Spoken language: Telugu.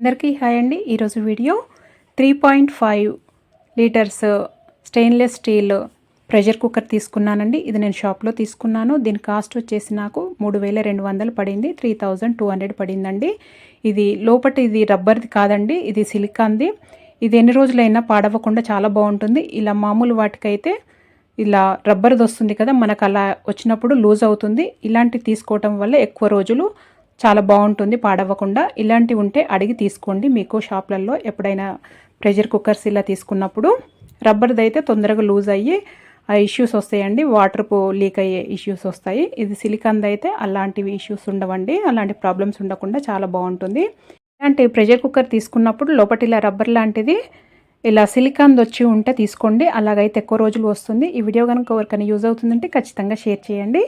అందరికీ హాయ్ అండి. ఈరోజు video three point five litres stainless steel pressure cooker తీసుకున్నానండి. ఇది నేను షాప్లో తీసుకున్నాను. దీని కాస్ట్ వచ్చేసి నాకు మూడు వేల రెండు వందలు పడింది. త్రీ థౌజండ్ టూ హండ్రెడ్ పడిందండి. ఇది లోపట ఇది రబ్బర్ది కాదండి. ఇది సిలికాన్ది. ఇది ఎన్ని రోజులైనా పాడవకుండా చాలా బాగుంటుంది. ఇలా మామూలు వాటికైతే ఇలా రబ్బర్ది వస్తుంది కదా మనకు అలా వచ్చినప్పుడు లూజ్ అవుతుంది. ఇలాంటివి తీసుకోవటం వల్ల ఎక్కువ రోజులు చాలా బాగుంటుంది పాడవ్వకుండా. ఇలాంటివి ఉంటే అడిగి తీసుకోండి. మీకు షాప్లలో ఎప్పుడైనా ప్రెషర్ కుక్కర్స్ ఇలా తీసుకున్నప్పుడు రబ్బర్ది అయితే తొందరగా లూజ్ అయ్యి ఆ ఇష్యూస్ వస్తాయండి. వాటర్ లీక్ అయ్యే ఇష్యూస్ వస్తాయి. ఇది సిలికాన్ది అయితే అలాంటివి ఇష్యూస్ ఉండవండి. అలాంటి ప్రాబ్లమ్స్ ఉండకుండా చాలా బాగుంటుంది. ఇలాంటి ప్రెషర్ కుక్కర్ తీసుకున్నప్పుడు లోపటి ఇలా రబ్బర్ లాంటిది ఇలా సిలికాన్ వచ్చి ఉంటే తీసుకోండి. అలాగైతే ఎక్కువ రోజులు వస్తుంది. ఈ వీడియో కనుక ఎవరికైనా యూజ్ అవుతుందంటే ఖచ్చితంగా షేర్ చేయండి.